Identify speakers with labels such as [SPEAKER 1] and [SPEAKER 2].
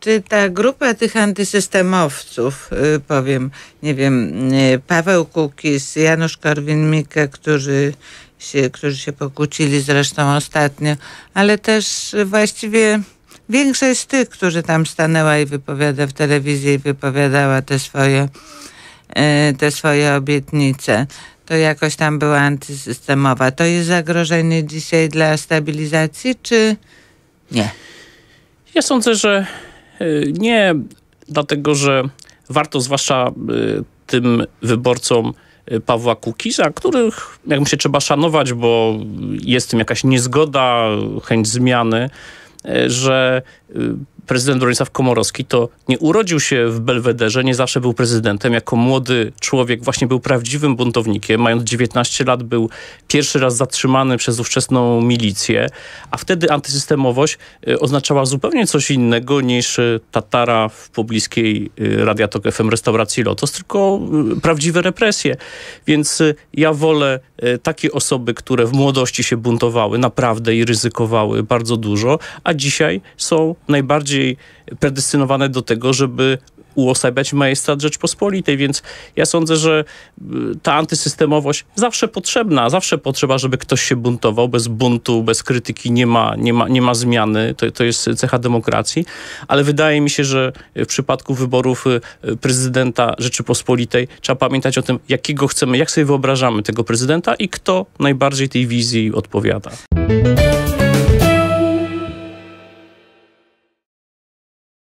[SPEAKER 1] czy ta grupa tych antysystemowców, powiem, nie wiem, Paweł Kukiz, Janusz Korwin-Mikke, którzy się, którzy się pokłócili zresztą ostatnio, ale też właściwie większość z tych, którzy tam stanęła i wypowiada w telewizji i wypowiadała te swoje, te swoje obietnice, to jakoś tam była antysystemowa. To jest zagrożenie dzisiaj dla stabilizacji, czy nie?
[SPEAKER 2] Ja sądzę, że nie, dlatego że warto zwłaszcza e, tym wyborcom Pawła Kukiza, których jak się trzeba szanować, bo jest tym jakaś niezgoda, chęć zmiany, że prezydent Bronisław Komorowski to nie urodził się w Belwederze, nie zawsze był prezydentem. Jako młody człowiek właśnie był prawdziwym buntownikiem. Mając 19 lat był pierwszy raz zatrzymany przez ówczesną milicję, a wtedy antysystemowość y, oznaczała zupełnie coś innego niż y, Tatara w pobliskiej y, Radiatok FM restauracji Lotos, tylko prawdziwe represje. Więc ja wolę takie osoby, które w młodości się buntowały naprawdę i ryzykowały bardzo dużo, a dzisiaj są najbardziej bardziej predestynowane do tego, żeby uosabiać majestrat Rzeczpospolitej, więc ja sądzę, że y, ta antysystemowość zawsze potrzebna, zawsze potrzeba, żeby ktoś się buntował. Bez buntu, bez krytyki nie ma, nie ma, nie ma zmiany, to, to jest cecha demokracji, ale wydaje mi się, że w przypadku wyborów y, prezydenta Rzeczypospolitej trzeba pamiętać o tym, jakiego chcemy, jak sobie wyobrażamy tego prezydenta i kto najbardziej tej wizji odpowiada.